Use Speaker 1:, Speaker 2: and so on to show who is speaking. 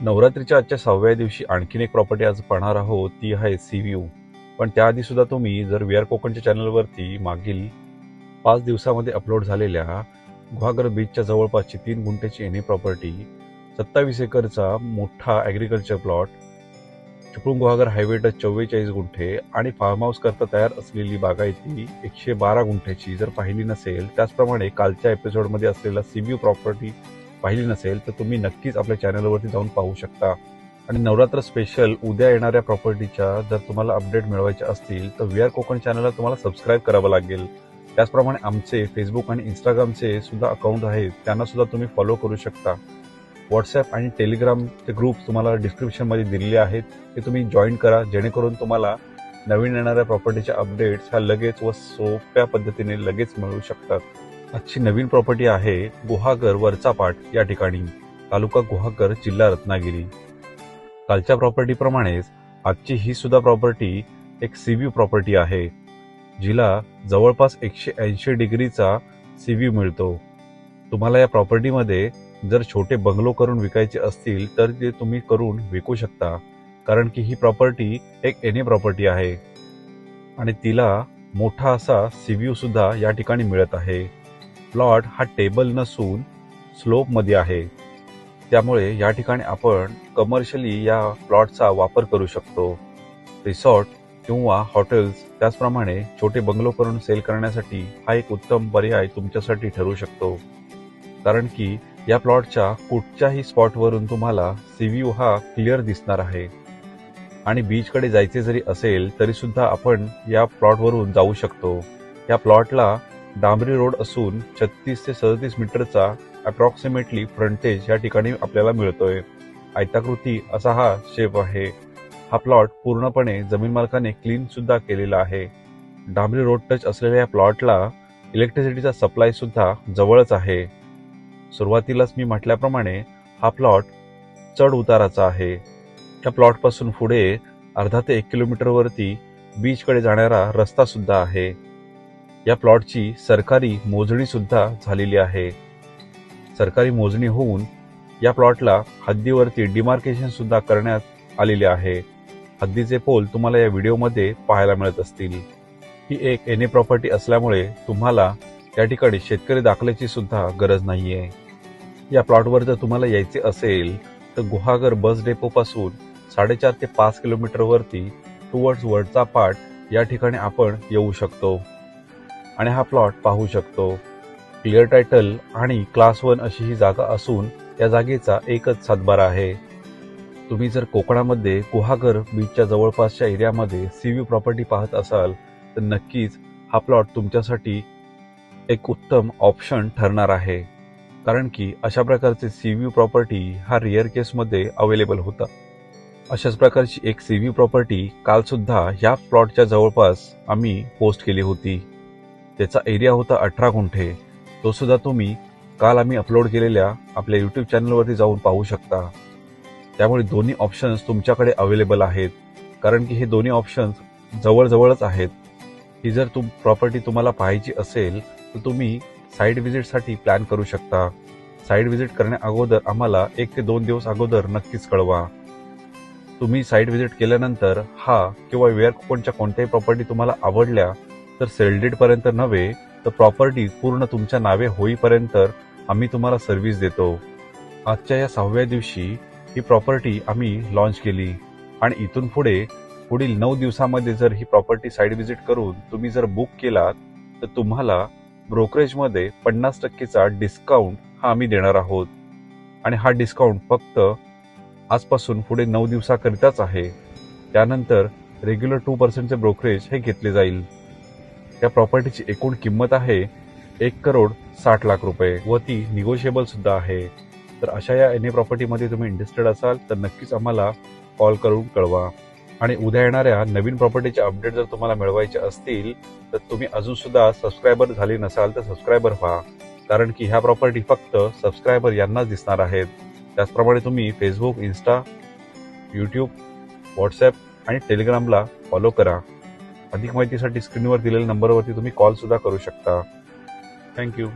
Speaker 1: नवरात्रीच्या आजच्या सहाव्या दिवशी आणखीन एक प्रॉपर्टी आज पाहणार आहोत ती आहे सी व्ह्यू पण त्याआधी सुद्धा तुम्ही जर वी आर कोकणच्या चॅनलवरती मागील पाच दिवसामध्ये अपलोड झालेल्या गुहागर बीचच्या जवळपासची तीन गुंठ्याची एनी प्रॉपर्टी सत्तावीस एकरचा मोठा agriculture plot Chiplun Guhagar highway touch चव्वेचाळीस गुंठे आणि फार्म हाऊस करता तयार असलेली बागायती एकशे बारा गुंठ्याची जर पाहिली नसेल त्याचप्रमाणे कालच्या एपिसोडमध्ये असलेला सी व्ह्यू प्रॉपर्टी पाहिली नसेल तर तुम्ही नक्कीच आपल्या चॅनलवरती जाऊन पाहू शकता. आणि नवरात्र स्पेशल उद्या येणाऱ्या प्रॉपर्टीच्या जर तुम्हाला अपडेट मिळवायचे असतील तर वी आर कोकण चॅनलला तुम्हाला सबस्क्राईब करावं लागेल. त्याचप्रमाणे आमचे फेसबुक आणि इंस्टाग्रामचे सुद्धा अकाउंट आहेत त्यांना सुद्धा तुम्ही फॉलो करू शकता. व्हॉट्सॲप आणि टेलिग्रामचे ग्रुप तुम्हाला डिस्क्रिप्शनमध्ये दिलेले आहेत ते तुम्ही जॉईन करा जेणेकरून तुम्हाला नवीन येणाऱ्या प्रॉपर्टीच्या अपडेट्स ह्या लगेच व सोप्या पद्धतीने लगेच मिळू शकतात. आजची नवीन प्रॉपर्टी आहे गुहागर वरचा पाठ या ठिकाणी. तालुका गुहागर जिल्हा रत्नागिरी. कालच्या प्रॉपर्टीप्रमाणेच आजची ही सुद्धा प्रॉपर्टी एक सीव्ह्यू प्रॉपर्टी आहे जिला जवळपास एकशे ऐंशी डिग्रीचा सीव्ह्यू मिळतो. तुम्हाला या प्रॉपर्टीमध्ये जर छोटे बंगलो करून विकायचे असतील तर ते तुम्ही करून विकू शकता कारण की ही प्रॉपर्टी एक एन ए प्रॉपर्टी आहे. आणि तिला मोठा असा सीव्ह्यू सुद्धा या ठिकाणी मिळत आहे. प्लॉट हा टेबल नसून स्लोपमध्ये आहे. त्यामुळे या ठिकाणी आपण कमर्शियली या प्लॉटचा वापर करू शकतो. रिसॉर्ट किंवा हॉटेल्स त्याचप्रमाणे छोटे बंगलो करून सेल करण्यासाठी हा एक उत्तम पर्याय तुमच्यासाठी ठरू शकतो. कारण की या प्लॉटच्या कुठच्याही स्पॉटवरून तुम्हाला सीव्ह्यू हा क्लिअर दिसणार आहे. आणि बीचकडे जायचे जरी असेल तरीसुद्धा आपण या प्लॉटवरून जाऊ शकतो. या प्लॉटला डांबरी रोड असून छत्तीस ते सदतीस मीटरचा अप्रॉक्सिमेटली फ्रंटेज या ठिकाणी आपल्याला मिळतोय. आयताकृती असा हा शेप आहे. हा प्लॉट पूर्णपणे जमीन मालकाने क्लीन सुद्धा केलेला आहे. डांबरी रोड टच असलेल्या या प्लॉटला इलेक्ट्रिसिटीचा सप्लाय सुद्धा जवळच आहे. सुरुवातीलाच मी म्हटल्याप्रमाणे हा प्लॉट चढ उताराचा आहे. या प्लॉटपासून पुढे अर्धा ते एक किलोमीटरवरती बीचकडे जाणारा रस्ता सुद्धा आहे. या प्लॉटची सरकारी मोजणी सुद्धा झालेली आहे. सरकारी मोजणी होऊन या प्लॉटला हद्दीवरती डिमार्केशन सुद्धा करण्यात आलेले आहे. हद्दीचे पोल तुम्हाला या व्हिडिओमध्ये पाहायला मिळत असतील. ही एक एने प्रॉपर्टी असल्यामुळे तुम्हाला या ठिकाणी शेतकरी दाखल्याची सुद्धा गरज नाहीये. या प्लॉटवर जर तुम्हाला यायचे असेल तर गुहागर बस डेपो पासून साडेचार ते पाच किलोमीटरवरती टुवर्ड्स वडचा पाठ या ठिकाणी आपण येऊ शकतो. आणि हा प्लॉट पाहू शकतो. क्लिअर टायटल आणि क्लास वन अशी ही जागा असून या जागेचा एकच सातबारा आहे. तुम्ही जर कोकणामध्ये गुहागर बीचच्या जवळपासच्या एरियामध्ये सी व्ही प्रॉपर्टी पाहत असाल तर नक्कीच हा प्लॉट तुमच्यासाठी एक उत्तम ऑप्शन ठरणार आहे. कारण की अशा प्रकारचे सी व्ही प्रॉपर्टी हा रिअर केसमध्ये अवेलेबल होता. अशाच प्रकारची एक सी व्ही प्रॉपर्टी कालसुद्धा ह्या प्लॉटच्या जवळपास आम्ही पोस्ट केली होती. त्याचा एरिया होता अठरा गुंठे. तो सुद्धा तुम्ही काल आम्ही अपलोड केलेल्या आपल्या युट्यूब चॅनलवरती जाऊन पाहू शकता. त्यामुळे दोन्ही ऑप्शन्स तुमच्याकडे अवेलेबल आहेत. कारण की हे दोन्ही ऑप्शन्स जवळजवळच आहेत. ही जर तुम प्रॉपर्टी तुम्हाला पाहायची असेल तर तुम्ही साईड व्हिजिटसाठी प्लॅन करू शकता. साईड व्हिजिट करण्या अगोदर आम्हाला एक ते दोन दिवस अगोदर नक्कीच कळवा. तुम्ही साईड व्हिजिट केल्यानंतर हा किंवा वेअर कोणच्या कोणत्याही प्रॉपर्टी तुम्हाला आवडल्या तर सेल पर्यंत नव्हे तर प्रॉपर्टी पूर्ण तुमच्या नावे होईपर्यंत आम्ही तुम्हाला सर्व्हिस देतो. आजच्या या सहाव्या दिवशी ही प्रॉपर्टी आम्ही लॉन्च केली. आणि इथून पुढे पुढील नऊ दिवसामध्ये जर ही प्रॉपर्टी साईड व्हिजिट करून तुम्ही जर बुक केलात तर तुम्हाला ब्रोकरेजमध्ये पन्नास टक्केचा डिस्काउंट हा आम्ही देणार आहोत. आणि हा डिस्काउंट फक्त आजपासून पुढे नऊ दिवसाकरिताच आहे. त्यानंतर रेग्युलर टू पर्सेंटचे ब्रोकरेज हे घेतले जाईल. या प्रॉपर्टीची एकूण किंमत आहे एक करोड साठ लाख रुपये व ती निगोशिएबल सुद्धा आहे. तर अशा या एन ए प्रॉपर्टीमध्ये तुम्ही इंटरेस्टेड असाल तर नक्कीच आम्हाला कॉल करून कळवा. आणि उद्या येणाऱ्या नवीन प्रॉपर्टीचे अपडेट जर तुम्हाला मिळवायचे असतील तर तुम्ही अजून सुद्धा सबस्क्रायबर झाले नसाल तर सबस्क्रायबर व्हा. कारण की ह्या प्रॉपर्टी फक्त सबस्क्रायबर यांनाच दिसणार आहेत. त्याचप्रमाणे तुम्ही फेसबुक इन्स्टा यूट्यूब व्हॉट्सॲप आणि टेलिग्रामला फॉलो करा. अधिक माहितीसाठी स्क्रीनवर दिलेल्या नंबरवरती तुम्ही कॉल सुद्धा करू शकता. थँक्यू